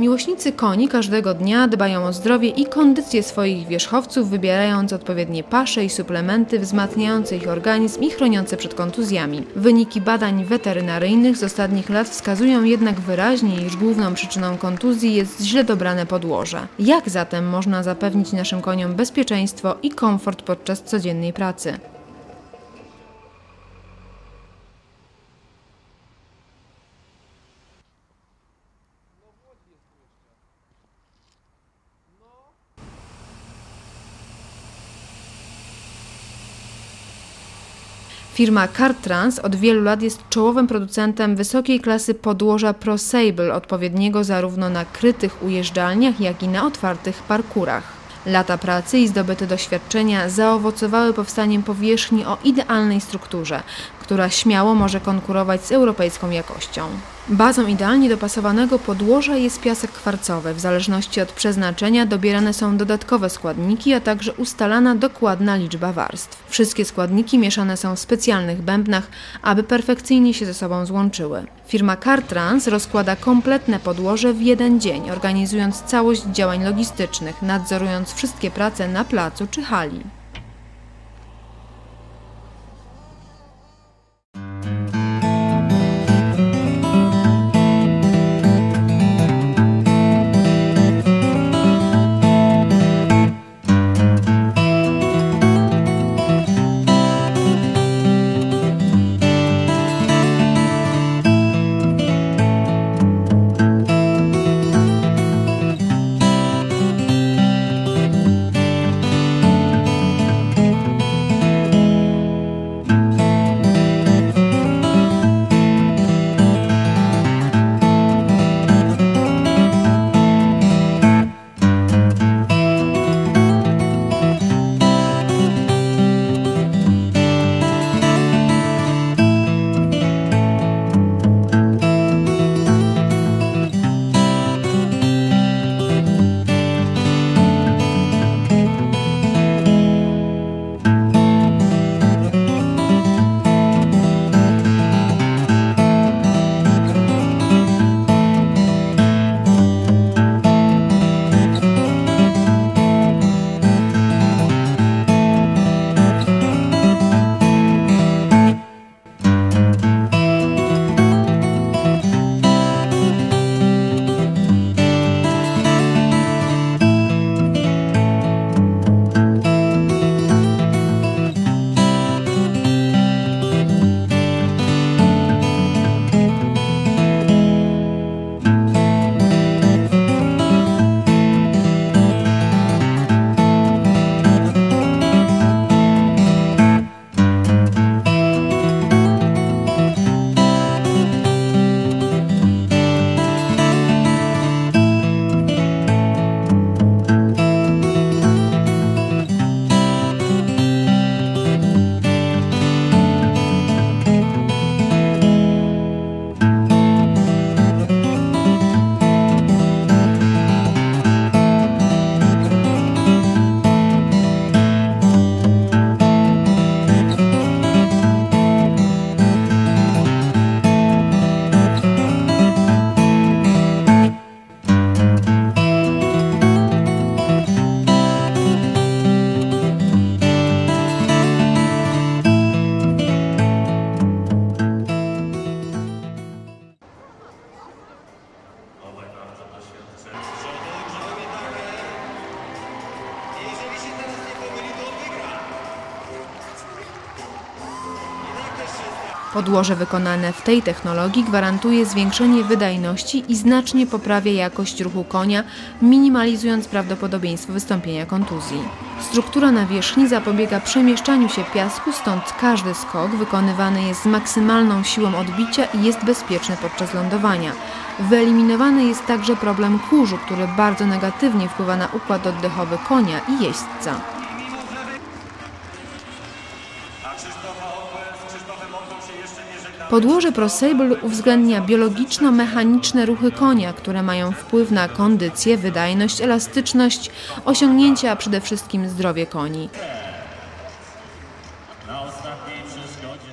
Miłośnicy koni każdego dnia dbają o zdrowie i kondycję swoich wierzchowców, wybierając odpowiednie pasze i suplementy wzmacniające ich organizm i chroniące przed kontuzjami. Wyniki badań weterynaryjnych z ostatnich lat wskazują jednak wyraźnie, iż główną przyczyną kontuzji jest źle dobrane podłoże. Jak zatem można zapewnić naszym koniom bezpieczeństwo i komfort podczas codziennej pracy? Firma CarTrans od wielu lat jest czołowym producentem wysokiej klasy podłoża ProSable, odpowiedniego zarówno na krytych ujeżdżalniach, jak i na otwartych parkurach. Lata pracy i zdobyte doświadczenia zaowocowały powstaniem powierzchni o idealnej strukturze, która śmiało może konkurować z europejską jakością. Bazą idealnie dopasowanego podłoża jest piasek kwarcowy. W zależności od przeznaczenia dobierane są dodatkowe składniki, a także ustalana dokładna liczba warstw. Wszystkie składniki mieszane są w specjalnych bębnach, aby perfekcyjnie się ze sobą złączyły. Firma CarTrans rozkłada kompletne podłoże w jeden dzień, organizując całość działań logistycznych, nadzorując wszystkie prace na placu czy hali. Podłoże wykonane w tej technologii gwarantuje zwiększenie wydajności i znacznie poprawia jakość ruchu konia, minimalizując prawdopodobieństwo wystąpienia kontuzji. Struktura nawierzchni zapobiega przemieszczaniu się piasku, stąd każdy skok wykonywany jest z maksymalną siłą odbicia i jest bezpieczny podczas lądowania. Wyeliminowany jest także problem kurzu, który bardzo negatywnie wpływa na układ oddechowy konia i jeźdźca. Podłoże ProSable uwzględnia biologiczno-mechaniczne ruchy konia, które mają wpływ na kondycję, wydajność, elastyczność, osiągnięcia, a przede wszystkim zdrowie koni. Na ostatniej przeszkodzie.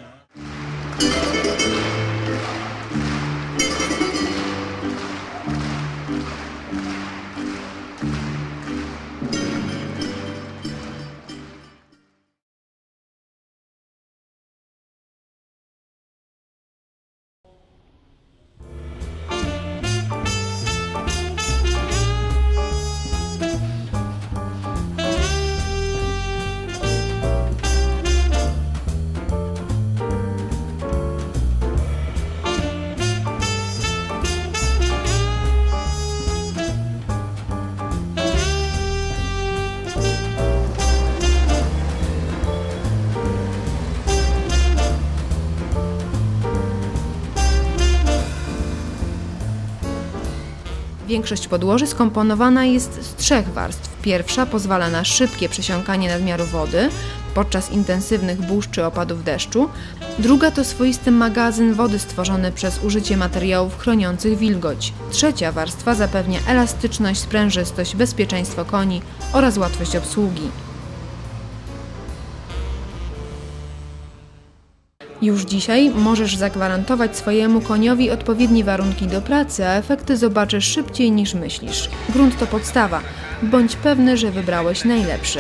Większość podłoży skomponowana jest z trzech warstw. Pierwsza pozwala na szybkie przesiąkanie nadmiaru wody podczas intensywnych burz czy opadów deszczu. Druga to swoisty magazyn wody stworzony przez użycie materiałów chroniących wilgoć. Trzecia warstwa zapewnia elastyczność, sprężystość, bezpieczeństwo koni oraz łatwość obsługi. Już dzisiaj możesz zagwarantować swojemu koniowi odpowiednie warunki do pracy, a efekty zobaczysz szybciej niż myślisz. Grunt to podstawa. Bądź pewny, że wybrałeś najlepszy.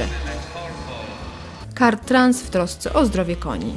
Kart Trans w trosce o zdrowie koni.